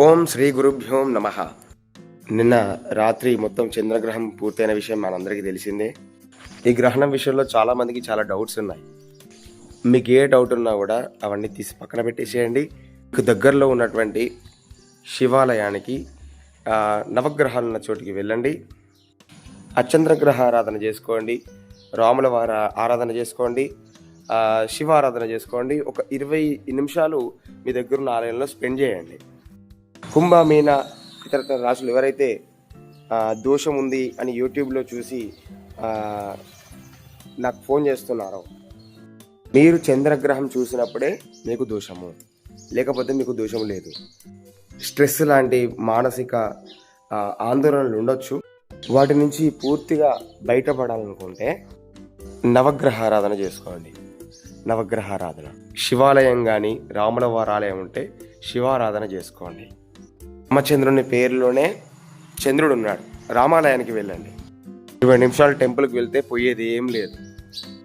ఓం శ్రీ గురుభ్యోం నమ. నిన్న రాత్రి మొత్తం చంద్రగ్రహం పూర్తయిన విషయం మనందరికీ తెలిసిందే. ఈ గ్రహణం విషయంలో చాలామందికి చాలా డౌట్స్ ఉన్నాయి. మీకు ఏ డౌట్ ఉన్నా కూడా అవన్నీ తీసి పక్కన పెట్టేసేయండి. మీకు దగ్గరలో ఉన్నటువంటి శివాలయానికి నవగ్రహాలు ఉన్న చోటికి వెళ్ళండి. అచంద్రగ్రహ ఆరాధన చేసుకోండి. రాముల వారి ఆరాధన చేసుకోండి. శివ ఆరాధన చేసుకోండి. ఒక ఇరవై నిమిషాలు మీ దగ్గర ఉన్న ఆలయంలో స్పెండ్ చేయండి. కుంభ మీన ఇతర రాశులు ఎవరైతే దోషం ఉంది అని యూట్యూబ్లో చూసి నాకు ఫోన్ చేస్తున్నారో మీరు చంద్రగ్రహం చూసినప్పుడే మీకు దోషము. లేకపోతే మీకు దోషం లేదు. స్ట్రెస్ లాంటి మానసిక ఆందోళనలు ఉండొచ్చు. వాటి నుంచి పూర్తిగా బయటపడాలనుకుంటే నవగ్రహారాధన చేసుకోండి. నవగ్రహారాధన. శివాలయం కానీ రాముల వారి ఆలయం ఉంటే శివారాధన చేసుకోండి. రామచంద్రుని పేరులోనే చంద్రుడు ఉన్నాడు రామాలయానికి వెళ్ళండి. ఇరవై నిమిషాలు టెంపుల్కి వెళ్తే పోయేది ఏం లేదు.